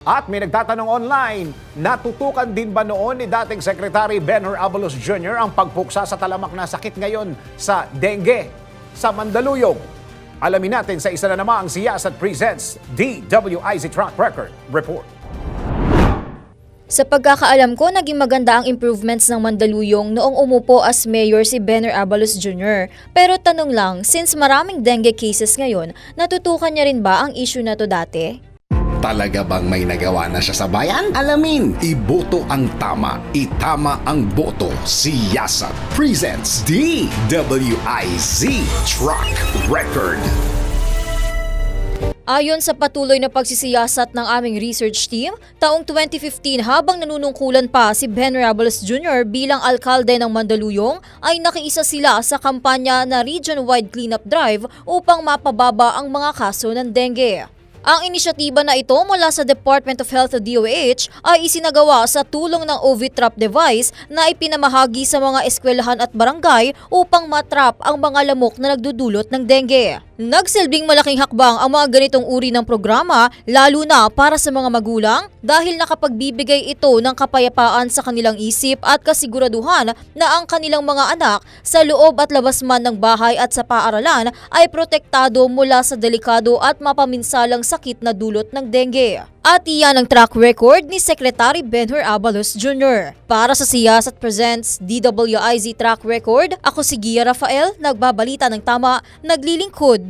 At may nagtatanong online, natutukan din ba noon ni dating Secretary Benhur Abalos Jr. ang pagpuksa sa talamak na sakit ngayon sa dengue sa Mandaluyong? Alamin natin sa isa na naman ang Siyasat Presents DWIZ Track Record Report. Sa pagkakaalam ko, naging maganda ang improvements ng Mandaluyong noong umupo as mayor si Benner Abalos Jr. Pero tanong lang, since maraming dengue cases ngayon, natutukan niya rin ba ang issue na to dati? Talaga bang may nagawa na siya sa bayan? Alamin, iboto ang tama, itama ang boto. Siyasat presents DWIZ Track Record. Ayon sa patuloy na pagsisiyasat ng aming research team, taong 2015 habang nanunungkulan pa si Benner Abalos Jr. bilang alkalde ng Mandaluyong, ay nakiisa sila sa kampanya na region-wide cleanup drive upang mapababa ang mga kaso ng dengue. Ang inisyatiba na ito mula sa Department of Health o DOH ay isinagawa sa tulong ng OV trap device na ipinamahagi sa mga eskwelahan at barangay upang matrap ang mga lamok na nagdudulot ng dengue. Nagsilbing malaking hakbang ang mga ganitong uri ng programa lalo na para sa mga magulang dahil nakapagbibigay ito ng kapayapaan sa kanilang isip at kasiguraduhan na ang kanilang mga anak sa loob at labas man ng bahay at sa paaralan ay protektado mula sa delikado at mapaminsalang sakit na dulot ng dengue. At iyan ang track record ni Secretary Benhur Abalos Jr. Para sa Siyasat Presents DWIZ Track Record, ako si Gia Rafael, nagbabalita ng tama, naglilingkod